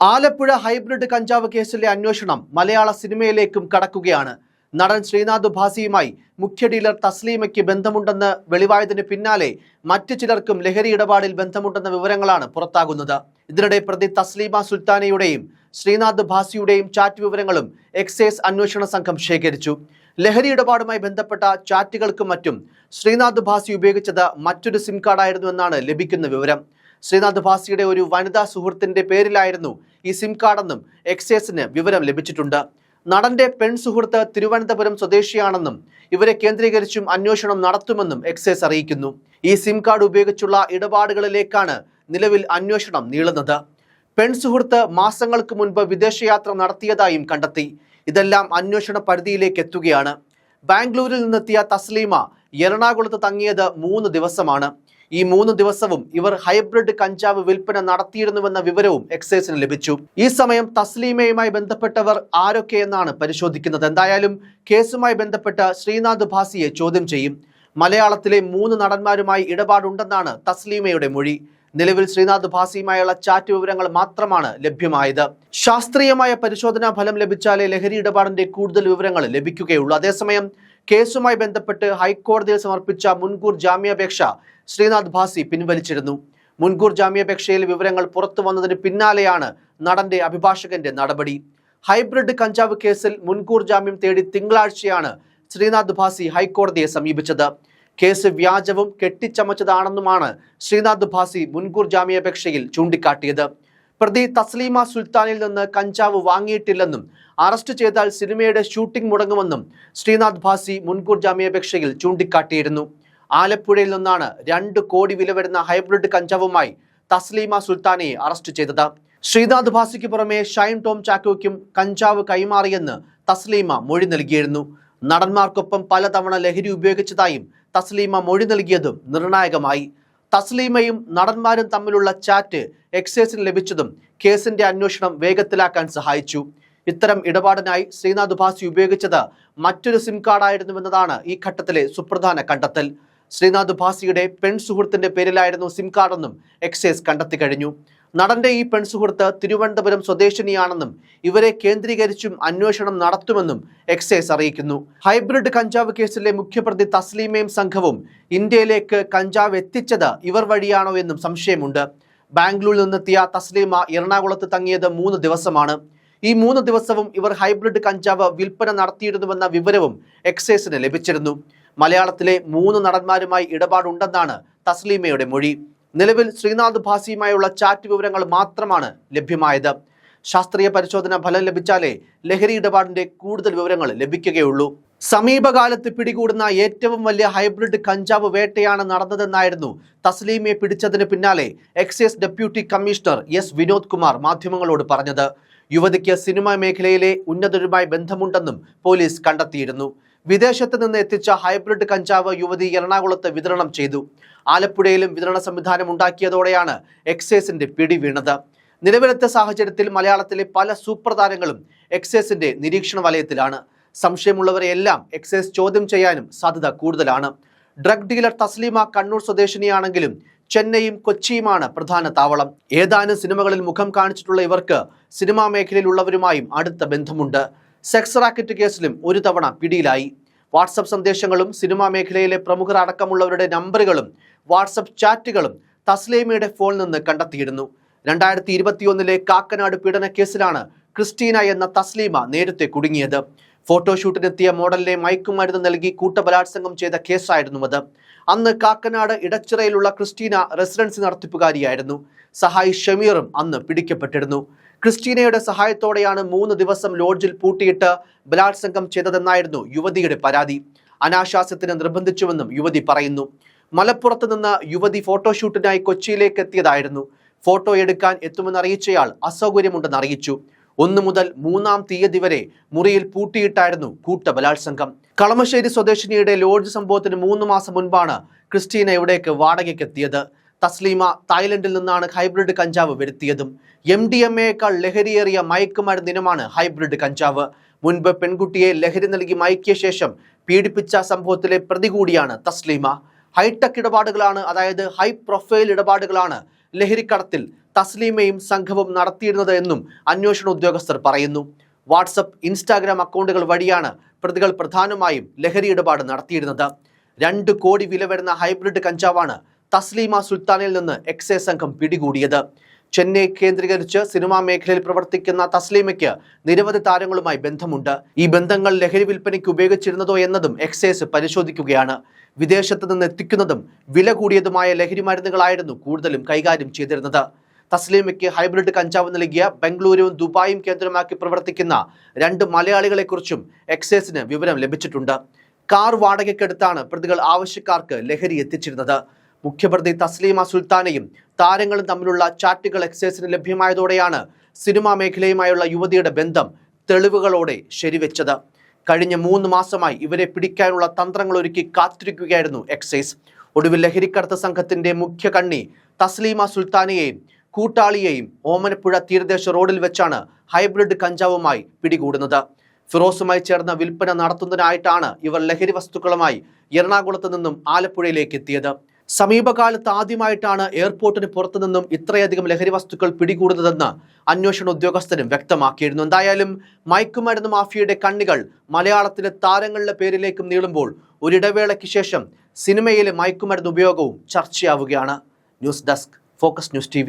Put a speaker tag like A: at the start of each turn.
A: Alappuzha hybrid കഞ്ചാവ് കേസിലെ അന്വേഷണം മലയാള സിനിമയിലേക്കും കടക്കുകയാണ്. നടൻ ശ്രീനാഥ് ഭാസിയുമായി മുഖ്യ ഡീലർ തസ്ലീമയ്ക്ക് ബന്ധമുണ്ടെന്ന് വെളിവായതിന് പിന്നാലെ മറ്റു ചിലർക്കും ലഹരി ഇടപാടിൽ ബന്ധമുണ്ടെന്ന വിവരങ്ങളാണ് പുറത്താകുന്നത്. ഇതിനിടെ പ്രതി തസ്ലീമ സുൽത്താനയുടെയും ശ്രീനാഥ് ഭാസിയുടെയും ചാറ്റ് വിവരങ്ങളും എക്സൈസ് അന്വേഷണ സംഘം ശേഖരിച്ചു. ലഹരി ഇടപാടുമായി ബന്ധപ്പെട്ട ചാറ്റുകൾക്കും മറ്റും ശ്രീനാഥ് ഭാസി ഉപയോഗിച്ചത് മറ്റൊരു സിം കാർഡായിരുന്നു എന്നാണ് ലഭിക്കുന്ന വിവരം. ശ്രീനാഥ് ഭാസിയുടെ ഒരു വനിതാ സുഹൃത്തിന്റെ പേരിലായിരുന്നു ഈ സിം കാർഡെന്നും എക്സൈസിന് വിവരം ലഭിച്ചിട്ടുണ്ട്. നടന്റെ പെൺ സുഹൃത്ത് തിരുവനന്തപുരം സ്വദേശിയാണെന്നും ഇവരെ കേന്ദ്രീകരിച്ചും അന്വേഷണം നടത്തുമെന്നും എക്സൈസ് അറിയിക്കുന്നു. ഈ സിം കാർഡ് ഉപയോഗിച്ചുള്ള ഇടപാടുകളിലേക്കാണ് നിലവിൽ അന്വേഷണം നീളുന്നത്. പെൺ സുഹൃത്ത് മാസങ്ങൾക്ക് മുൻപ് വിദേശയാത്ര നടത്തിയതായും കണ്ടെത്തി. ഇതെല്ലാം അന്വേഷണ പരിധിയിലേക്ക് എത്തുകയാണ്. ബാംഗ്ലൂരിൽ നിന്നെത്തിയ തസ്ലീമ എറണാകുളത്ത് തങ്ങിയത് മൂന്ന് ദിവസമാണ്. ഈ മൂന്ന് ദിവസവും ഇവർ ഹൈബ്രിഡ് കഞ്ചാവ് വിൽപ്പന നടത്തിയിരുന്നുവെന്ന വിവരവും എക്സൈസിന് ലഭിച്ചു. ഈ സമയം തസ്ലീമയുമായി ബന്ധപ്പെട്ടവർ ആരൊക്കെയെന്നാണ് പരിശോധിക്കുന്നത്. എന്തായാലും കേസുമായി ബന്ധപ്പെട്ട് ശ്രീനാഥ് ഭാസിയെ ചോദ്യം ചെയ്യും. മലയാളത്തിലെ മൂന്ന് നടന്മാരുമായി ഇടപാടുണ്ടെന്നാണ് തസ്ലീമയുടെ മൊഴി. നിലവിൽ ശ്രീനാഥ് ഭാസിയുമായുള്ള ചാറ്റ് വിവരങ്ങൾ മാത്രമാണ് ലഭ്യമായത്. ശാസ്ത്രീയമായ പരിശോധനാ ഫലം ലഭിച്ചാലേ ലഹരി ഇടപാടിന്റെ കൂടുതൽ വിവരങ്ങൾ ലഭിക്കുകയുള്ളൂ. അതേസമയം കേസുമായി ബന്ധപ്പെട്ട് ഹൈക്കോടതിയിൽ സമർപ്പിച്ച മുൻകൂർ ജാമ്യാപേക്ഷ ശ്രീനാഥ് ഭാസി പിൻവലിച്ചിരുന്നു. മുൻകൂർ ജാമ്യാപേക്ഷയിൽ വിവരങ്ങൾ പുറത്തു വന്നതിന് പിന്നാലെയാണ് നടന്റെ അഭിഭാഷകന്റെ നടപടി. ഹൈബ്രിഡ് കഞ്ചാവ് കേസിൽ മുൻകൂർ ജാമ്യം തേടി തിങ്കളാഴ്ചയാണ് ശ്രീനാഥ് ഭാസി ഹൈക്കോടതിയെ സമീപിച്ചത്. കേസ് വ്യാജവും കെട്ടിച്ചമച്ചതാണെന്നുമാണ് ശ്രീനാഥ് ഭാസി മുൻകൂർ ജാമ്യാപേക്ഷയിൽ ചൂണ്ടിക്കാട്ടിയത്. പ്രതി തസ്ലീമ സുൽത്താനിൽ നിന്ന് കഞ്ചാവ് വാങ്ങിയിട്ടില്ലെന്നും അറസ്റ്റ് ചെയ്താൽ സിനിമയുടെ ഷൂട്ടിംഗ് മുടങ്ങുമെന്നും ശ്രീനാഥ് ഭാസി മുൻകൂർ ജാമ്യാപേക്ഷയിൽ ചൂണ്ടിക്കാട്ടിയിരുന്നു. ആലപ്പുഴയിൽ നിന്നാണ് രണ്ട് കോടി വില വരുന്ന ഹൈബ്രിഡ് കഞ്ചാവുമായി തസ്ലീമ സുൽത്താനെ അറസ്റ്റ് ചെയ്തത്. ശ്രീനാഥ് ഭാസിക്ക് പുറമെ ഷൈൻ ടോം ചാക്കോയ്ക്കും കഞ്ചാവ് കൈമാറിയെന്ന് തസ്ലീമ മൊഴി നൽകിയിരുന്നു. നടന്മാർക്കൊപ്പം പലതവണ ലഹരി ഉപയോഗിച്ചതായും തസ്ലീമ മൊഴി നൽകിയതും നിർണായകമായി. തസ്ലീമയും നടന്മാരും തമ്മിലുള്ള ചാറ്റ് എക്സൈസിന് ലഭിച്ചതും കേസിന്റെ അന്വേഷണം വേഗത്തിലാക്കാൻ സഹായിച്ചു. ഇത്തരം ഇടപാടിനായി ശ്രീനാഥ് ഭാസി ഉപയോഗിച്ചത് മറ്റൊരു സിം കാർഡായിരുന്നുവെന്നതാണ് ഈ ഘട്ടത്തിലെ സുപ്രധാന കണ്ടെത്തൽ. ശ്രീനാഥ് ഭാസിയുടെ പെൺ സുഹൃത്തിന്റെ പേരിലായിരുന്നു സിം കാർഡെന്നും എക്സൈസ് കണ്ടെത്തി കഴിഞ്ഞു. നടന്റെ ഈ പെൺസുഹൃത്ത് തിരുവനന്തപുരം സ്വദേശിനിയാണെന്നും ഇവരെ കേന്ദ്രീകരിച്ചും അന്വേഷണം നടത്തുമെന്നും എക്സൈസ് അറിയിക്കുന്നു. ഹൈബ്രിഡ് കഞ്ചാവ് കേസിലെ മുഖ്യപ്രതി തസ്ലീമയും സംഘവും ഇന്ത്യയിലേക്ക് കഞ്ചാവ് എത്തിച്ചത് ഇവർ വഴിയാണോ എന്നും സംശയമുണ്ട്. ബാംഗ്ലൂരിൽ നിന്നെത്തിയ തസ്ലീമ എറണാകുളത്ത് തങ്ങിയത് മൂന്ന് ദിവസമാണ്. ഈ മൂന്ന് ദിവസവും ഇവർ ഹൈബ്രിഡ് കഞ്ചാവ് വിൽപ്പന നടത്തിയിരുന്നുവെന്ന വിവരവും എക്സൈസിന് ലഭിച്ചിരുന്നു. മലയാളത്തിലെ മൂന്ന് നടന്മാരുമായി ഇടപാടുണ്ടെന്നാണ് തസ്ലീമയുടെ മൊഴി. നിലവിൽ ശ്രീനാഥ് ഭാസിയുമായുള്ള ചാറ്റ് വിവരങ്ങൾ മാത്രമാണ് ലഭ്യമായത്. ശാസ്ത്രീയ പരിശോധന ഫലം ലഭിച്ചാലേ ലഹരി ഇടപാടിന്റെ കൂടുതൽ വിവരങ്ങൾ ലഭിക്കുകയുള്ളൂ. സമീപകാലത്ത് പിടികൂടുന്ന ഏറ്റവും വലിയ ഹൈബ്രിഡ് കഞ്ചാവ് വേട്ടയാണ് നടന്നതെന്നായിരുന്നു തസ്ലീമയെ പിടിച്ചതിന് പിന്നാലെ excise deputy commissioner S Vinod Kumar മാധ്യമങ്ങളോട് പറഞ്ഞത്. യുവതിക്ക് സിനിമാ മേഖലയിലെ ഉന്നതരുമായി ബന്ധമുണ്ടെന്നും പോലീസ് കണ്ടെത്തിയിരുന്നു. വിദേശത്ത് നിന്ന് എത്തിച്ച ഹൈബ്രിഡ് കഞ്ചാവ് യുവതി എറണാകുളത്ത് വിതരണം ചെയ്തു. ആലപ്പുഴയിലും വിതരണ സംവിധാനം ഉണ്ടാക്കിയതോടെയാണ് എക്സൈസിന്റെ പിടി വീണത്. നിലവിലത്തെ സാഹചര്യത്തിൽ മലയാളത്തിലെ പല സൂപ്പർ താരങ്ങളും എക്സൈസിന്റെ നിരീക്ഷണ വലയത്തിലാണ്. സംശയമുള്ളവരെയെല്ലാം എക്സൈസ് ചോദ്യം ചെയ്യാനും സാധ്യത കൂടുതലാണ്. ഡ്രഗ് ഡീലർ തസ്ലീമ കണ്ണൂർ സ്വദേശിനിയാണെങ്കിലും ചെന്നൈയും കൊച്ചിയുമാണ് പ്രധാന താവളം. ഏതാനും സിനിമകളിൽ മുഖം കാണിച്ചിട്ടുള്ള ഇവർക്ക് സിനിമാ മേഖലയിലുള്ളവരുമായും അടുത്ത ബന്ധമുണ്ട്. സെക്സ് റാക്കറ്റ് കേസിലും ഒരു തവണ പിടിയിലായി. വാട്സപ്പ് സന്ദേശങ്ങളും സിനിമാ മേഖലയിലെ പ്രമുഖർ അടക്കമുള്ളവരുടെ നമ്പറുകളും വാട്സപ്പ് ചാറ്റുകളും തസ്ലേമയുടെ ഫോണിൽ നിന്ന് കണ്ടെത്തിയിരുന്നു. രണ്ടായിരത്തി ഇരുപത്തിയൊന്നിലെ കാക്കനാട് പീഡന കേസിലാണ് ക്രിസ്റ്റീന എന്ന തസ്ലീമ നേരത്തെ കുടുങ്ങിയത്. ഫോട്ടോഷൂട്ടിനെത്തിയ മോഡലിനെ മയക്കുമരുന്ന് നൽകി കൂട്ടബലാത്സംഗം ചെയ്ത കേസായിരുന്നു അത്. അന്ന് കാക്കനാട് ഇടച്ചിറയിലുള്ള ക്രിസ്റ്റീന റെസിഡൻസി നടത്തിപ്പുകാരിയായിരുന്നു. സഹായി ഷമീറും അന്ന് പിടിക്കപ്പെട്ടിരുന്നു. ക്രിസ്റ്റീനയുടെ സഹായത്തോടെയാണ് മൂന്ന് ദിവസം ലോഡ്ജിൽ പൂട്ടിയിട്ട് ബലാത്സംഗം ചെയ്തതെന്നായിരുന്നു യുവതിയുടെ പരാതി. അനാശാസ്യത്തിന് നിർബന്ധിച്ചുവെന്നും യുവതി പറയുന്നു. മലപ്പുറത്ത് നിന്ന് യുവതി ഫോട്ടോഷൂട്ടിനായി കൊച്ചിയിലേക്ക് എത്തിയതായിരുന്നു. ഫോട്ടോ എടുക്കാൻ എത്തുമെന്ന് അറിയിച്ചയാൾ അസൗകര്യമുണ്ടെന്ന് അറിയിച്ചു. ഒന്നു മുതൽ മൂന്നാം തീയതി വരെ മുറിയിൽ പൂട്ടിയിട്ടായിരുന്നു കൂട്ട ബലാത്സംഗം കളമശ്ശേരി സ്വദേശിനിയുടെ ലോഡ്ജ് സംഭവത്തിന് മൂന്ന് മാസം മുൻപാണ് ക്രിസ്റ്റീന ഇവിടേക്ക് വാടകയ്ക്കെത്തിയത്. തസ്ലീമ തായ്ലൻഡിൽ നിന്നാണ് ഹൈബ്രിഡ് കഞ്ചാവ് വരുത്തിയതും. എം ഡി എം എയേക്കാൾ ലഹരിയേറിയ മയക്കുമരുന്ന് ഇനമാണ് ഹൈബ്രിഡ് കഞ്ചാവ്. മുൻപ് പെൺകുട്ടിയെ ലഹരി നൽകി മയക്കിയ ശേഷം പീഡിപ്പിച്ച സംഭവത്തിലെ പ്രതി കൂടിയാണ് തസ്ലീമ. ഹൈടെക് ഇടപാടുകളാണ് അതായത് ഹൈ പ്രൊഫൈൽ ഇടപാടുകളാണ് ലഹരിക്കടത്തിൽ തസ്ലീമയും സംഘവും നടത്തിയിരുന്നത് എന്നും അന്വേഷണ ഉദ്യോഗസ്ഥർ പറയുന്നു. വാട്സപ്പ് ഇൻസ്റ്റാഗ്രാം അക്കൗണ്ടുകൾ വഴിയാണ് പ്രതികൾ പ്രധാനമായും ലഹരി ഇടപാട് നടത്തിയിരുന്നത്. രണ്ട് കോടി വില വരുന്ന ഹൈബ്രിഡ് കഞ്ചാവാണ് തസ്ലീമ സുൽത്താനിൽ നിന്ന് എക്സൈസ് സംഘം പിടികൂടിയത്. ചെന്നൈ കേന്ദ്രീകരിച്ച് സിനിമാ മേഖലയിൽ പ്രവർത്തിക്കുന്ന തസ്ലീമയ്ക്ക് നിരവധി താരങ്ങളുമായി ബന്ധമുണ്ട്. ഈ ബന്ധങ്ങൾ ലഹരി വിൽപ്പനയ്ക്ക് ഉപയോഗിച്ചിരുന്നതോ എന്നതും എക്സൈസ് പരിശോധിക്കുകയാണ്. വിദേശത്ത് നിന്ന് എത്തിക്കുന്നതും വില കൂടിയതുമായ ലഹരി മരുന്നുകളായിരുന്നു കൂടുതലും കൈകാര്യം ചെയ്തിരുന്നത്. തസ്ലീമയ്ക്ക് ഹൈബ്രിഡ് കഞ്ചാവ് നൽകിയ ബംഗളൂരുവും ദുബായും കേന്ദ്രമാക്കി പ്രവർത്തിക്കുന്ന രണ്ട് മലയാളികളെക്കുറിച്ചും എക്സൈസിന് വിവരം ലഭിച്ചിട്ടുണ്ട്. കാർ വാടകയ്ക്കെടുത്താണ് പ്രതികൾ ആവശ്യക്കാർക്ക് ലഹരി എത്തിച്ചിരുന്നത്. മുഖ്യപ്രതി തസ്ലീമ സുൽത്താനയും താരങ്ങളും തമ്മിലുള്ള ചാറ്റുകൾ എക്സൈസിന് ലഭ്യമായതോടെയാണ് സിനിമാ മേഖലയുമായുള്ള യുവതിയുടെ ബന്ധം തെളിവുകളോടെ ശരിവെച്ചത്. കഴിഞ്ഞ മൂന്ന് മാസമായി ഇവരെ പിടിക്കാനുള്ള തന്ത്രങ്ങൾ ഒരുക്കി കാത്തിരിക്കുകയായിരുന്നു എക്സൈസ്. ഒടുവിൽ ലഹരിക്കടത്ത് സംഘത്തിന്റെ മുഖ്യ കണ്ണി തസ്ലീമ സുൽത്താനയെയും കൂട്ടാളിയെയും ഓമനപ്പുഴ തീരദേശ റോഡിൽ വെച്ചാണ് ഹൈബ്രിഡ് കഞ്ചാവുമായി പിടികൂടുന്നത്. ഫിറോസുമായി ചേർന്ന വിൽപ്പന നടത്തുന്നതിനായിട്ടാണ് ഇവർ ലഹരി വസ്തുക്കളുമായി എറണാകുളത്ത് നിന്നും ആലപ്പുഴയിലേക്ക് എത്തിയത്. സമീപകാലത്ത് ആദ്യമായിട്ടാണ് എയർപോർട്ടിന് പുറത്തു നിന്നും ഇത്രയധികം ലഹരി വസ്തുക്കൾ പിടികൂടുന്നതെന്ന് അന്വേഷണ ഉദ്യോഗസ്ഥരും വ്യക്തമാക്കിയിരുന്നു. എന്തായാലും മയക്കുമരുന്ന് മാഫിയയുടെ കണ്ണികൾ മലയാളത്തിലെ താരങ്ങളുടെ പേരിലേക്കും നീളുമ്പോൾ ഒരിടവേളയ്ക്ക് ശേഷം സിനിമയിലെ മയക്കുമരുന്ന് ഉപയോഗവും ചർച്ചയാവുകയാണ്. News desk focus news T